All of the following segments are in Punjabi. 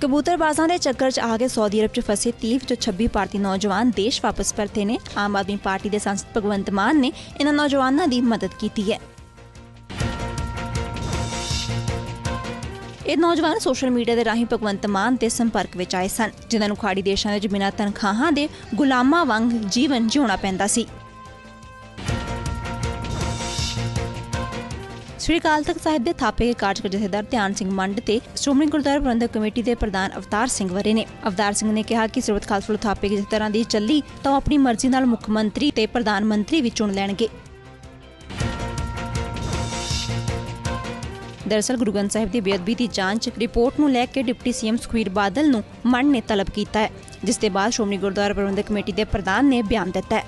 ਕਬੂਤਰਬਾਜ਼ਾਂ ਦੇ ਚੱਕਰ 'ਚ ਆ ਕੇ ਸਾਊਦੀ ਅਰਬ 'ਚ ਫਸੇ 30 ਵਿੱਚੋਂ 26 ਭਾਰਤੀ ਨੌਜਵਾਨ ਦੇਸ਼ ਵਾਪਸ ਪਰਤੇ ਨੇ। ਆਮ ਆਦਮੀ ਪਾਰਟੀ ਦੇ ਸੰਸਦ ਭਗਵੰਤ ਮਾਨ ਨੇ ਇਹਨਾਂ ਨੌਜਵਾਨਾਂ ਦੀ ਮਦਦ ਕੀਤੀ ਹੈ। ਇਹ ਨੌਜਵਾਨ ਸੋਸ਼ਲ ਮੀਡੀਆ ਦੇ ਰਾਹੀਂ ਭਗਵੰਤ ਮਾਨ ਦੇ ਸੰਪਰਕ ਵਿੱਚ ਆਏ ਸਨ, ਜਿਨ੍ਹਾਂ ਨੂੰ ਖਾੜੀ ਦੇਸ਼ਾਂ ਵਿੱਚ ਬਿਨਾਂ ਤਨਖਾਹਾਂ ਦੇ ਗੁਲਾਮਾਂ ਵਾਂਗ ਜੀਵਨ ਜਿਉਣਾ ਪੈਂਦਾ ਸੀ। ਸ੍ਰੀ ਅਕਾਲ ਤਖਤ ਸਾਹਿਬ ਦੇ ਥਾਪੇ ਕਾਰਜਕਾਰੀ ਜਥੇਦਾਰ ਧਿਆਨ ਸਿੰਘ ਮੰਡ ਤੇ ਸ਼੍ਰੋਮਣੀ ਗੁਰਦੁਆਰਾ ਪ੍ਰਬੰਧਕ ਕਮੇਟੀ ਦੇ ਪ੍ਰਧਾਨ ਅਵਤਾਰ ਸਿੰਘ ਵਰੇ ਨੇ। ਅਵਤਾਰ ਸਿੰਘ ਨੇ ਕਿਹਾ ਕਿ ਸਰਬੱਤ ਖਾਲਸਾ ਥਾਪੇ ਜਿਸ ਤਰ੍ਹਾਂ ਦੀ ਚੱਲੀ ਤਾਂ ਉਹ ਆਪਣੀ ਮਰਜ਼ੀ ਨਾਲ ਮੁੱਖ ਮੰਤਰੀ ਤੇ ਪ੍ਰਧਾਨ ਮੰਤਰੀ ਵੀ ਚੁਣ ਲੈਣਗੇ। ਦਰਅਸਲ ਗੁਰੂ ਗ੍ਰੰਥ ਸਾਹਿਬ ਦੀ ਬੇਅਦਬੀ ਦੀ ਜਾਂਚ ਰਿਪੋਰਟ ਨੂੰ ਲੈ ਕੇ ਡਿਪਟੀ ਸੀਐਮ ਸੁਖਵੀਰ ਬਾਦਲ ਨੂੰ ਮੰਡ ਨੇ ਤਲਬ ਕੀਤਾ ਹੈ, ਜਿਸ ਦੇ ਬਾਅਦ ਸ਼੍ਰੋਮਣੀ ਗੁਰਦੁਆਰਾ ਪ੍ਰਬੰਧਕ ਕਮੇਟੀ ਦੇ ਪ੍ਰਧਾਨ ਨੇ ਬਿਆਨ ਦਿੱਤਾ ਹੈ।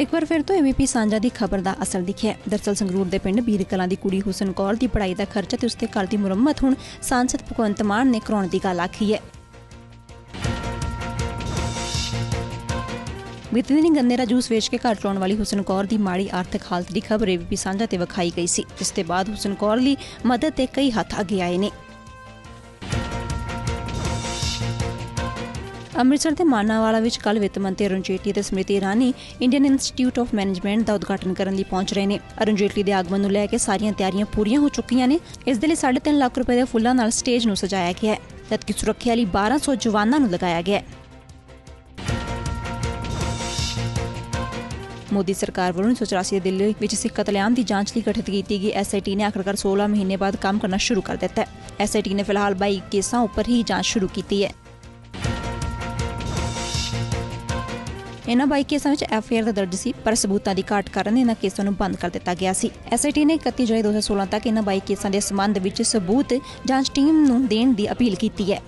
ਇੱਕ ਵਾਰ ਫਿਰ ਤੋਂ ਐਮਪੀ ਸਾਂਝਾ ਦੀ ਖਬਰ ਦਾ ਅਸਰ ਦਿਖਿਆ। ਹੈ। ਸੰਗਰੂਰ ਦੇ ਪਿੰਡ ਬੀਰ ਕਲਾਂ ਦੀ ਕੁੜੀ ਹੁਸਨ ਕੌਰ ਦੀ ਪੜ੍ਹਾਈ ਦਾ ਖਰਚਾ ਤੇ ਉਸਦੇ ਘਰ ਦੀ ਮੁਰੰਮਤ ਹੁਣ ਸਾਂਸਦ ਭਗਵੰਤ ਮਾਨ ਨੇ ਕਰਾਉਣ ਦੀ ਗੱਲ ਆਖੀ ਹੈ। ਬੀਤੇ ਦਿਨੀ ਗੰਨੇ ਦਾ ਜੂਸ ਵੇਚ ਕੇ ਘਰ ਚਲਾਉਣ ਵਾਲੀ ਹੁਸਨ ਕੌਰ ਦੀ ਮਾੜੀ ਆਰਥਿਕ ਹਾਲਤ ਦੀ ਖਬਰ ਏਬੀਪੀ ਸਾਂਝਾ ਤੇ ਵਿਖਾਈ ਗਈ ਸੀ। ਇਸ ਦੇ ਬਾਅਦ ਹੁਸਨ ਕੌਰ ਲਈ ਮਦਦ ਤੇ ਕਈ ਹੱਥ ਅੱਗੇ ਆਏ ਨੇ। ਅੰਮ੍ਰਿਤਸਰ ਦੇ ਮਾਨਾਵਾਲਾ ਵਿੱਚ ਕੱਲ ਵਿੱਤ ਮੰਤਰੀ ਅਰੁਣ ਜੇਟਲੀ ਤੇ Smriti Irani Indian Institute of Management ਦਾ ਉਦਘਾਟਨ ਕਰਨ ਲਈ ਪਹੁੰਚ ਰਹੇ ਨੇ। ਅਰੁਣ ਜੇਟਲੀ ਦੇ ਆਗਮਨ ਨੂੰ ਲੈ ਕੇ ਸਾਰੀਆਂ ਤਿਆਰੀਆਂ ਪੂਰੀਆਂ ਹੋ ਚੁੱਕੀਆਂ ਨੇ। ਇਸ ਦੇ ਲਈ 3.5 ਲੱਖ ਰੁਪਏ ਦੇ ਫੁੱਲਾਂ ਨਾਲ ਸਟੇਜ ਨੂੰ ਸਜਾਇਆ ਗਿਆ ਹੈ। ਜਦਕਿ ਸੁਰੱਖਿਆ ਲਈ 1200 ਜਵਾਨਾਂ ਨੂੰ ਲਗਾਇਆ ਗਿਆ ਹੈ। ਮੋਦੀ ਸਰਕਾਰ ਵੱਲੋਂ 1984 ਦੇ ਦਿੱਲੀ ਵਿੱਚ ਸਿੱਖ ਕਤਲੇਆਮ ਦੀ ਜਾਂਚ ਲਈ ਗਠਿਤ ਕੀਤੀ ਗਈ ਐਸਆਈਟੀ ਨੇ ਆਖਰਕਾਰ 16 ਮਹੀਨੇ ਬਾਅਦ ਕੰਮ ਕਰਨਾ ਸ਼ੁਰੂ ਕਰ ਦਿੱਤਾ ਹੈ। ਐਸਆਈਟੀ ਨੇ ਫਿਲਹਾਲ 22 ਕੇਸਾਂ ਉੱਪਰ ਹੀ ਜਾਂਚ ਸ਼ੁਰੂ ਕੀਤੀ ਹੈ। ਇਹਨਾਂ 22 ਕੇਸਾਂ ਵਿੱਚ ਐਫਆਈਆਰ ਦਾ ਦਰਜ ਸੀ, ਪਰ ਸਬੂਤਾਂ ਦੀ ਘਾਟ ਕਾਰਨ ਇਹਨਾਂ ਕੇਸਾਂ ਨੂੰ ਬੰਦ ਕਰ ਦਿੱਤਾ ਗਿਆ ਸੀ। ਐਸਆਈਟੀ ਨੇ 31 ਜੁਲਾਈ 2016 ਤੱਕ ਇਹਨਾਂ 22 ਕੇਸਾਂ ਦੇ ਸਬੰਧ ਵਿੱਚ ਸਬੂਤ ਜਾਂਚ ਟੀਮ ਨੂੰ ਦੇਣ ਦੀ ਅਪੀਲ ਕੀਤੀ ਹੈ।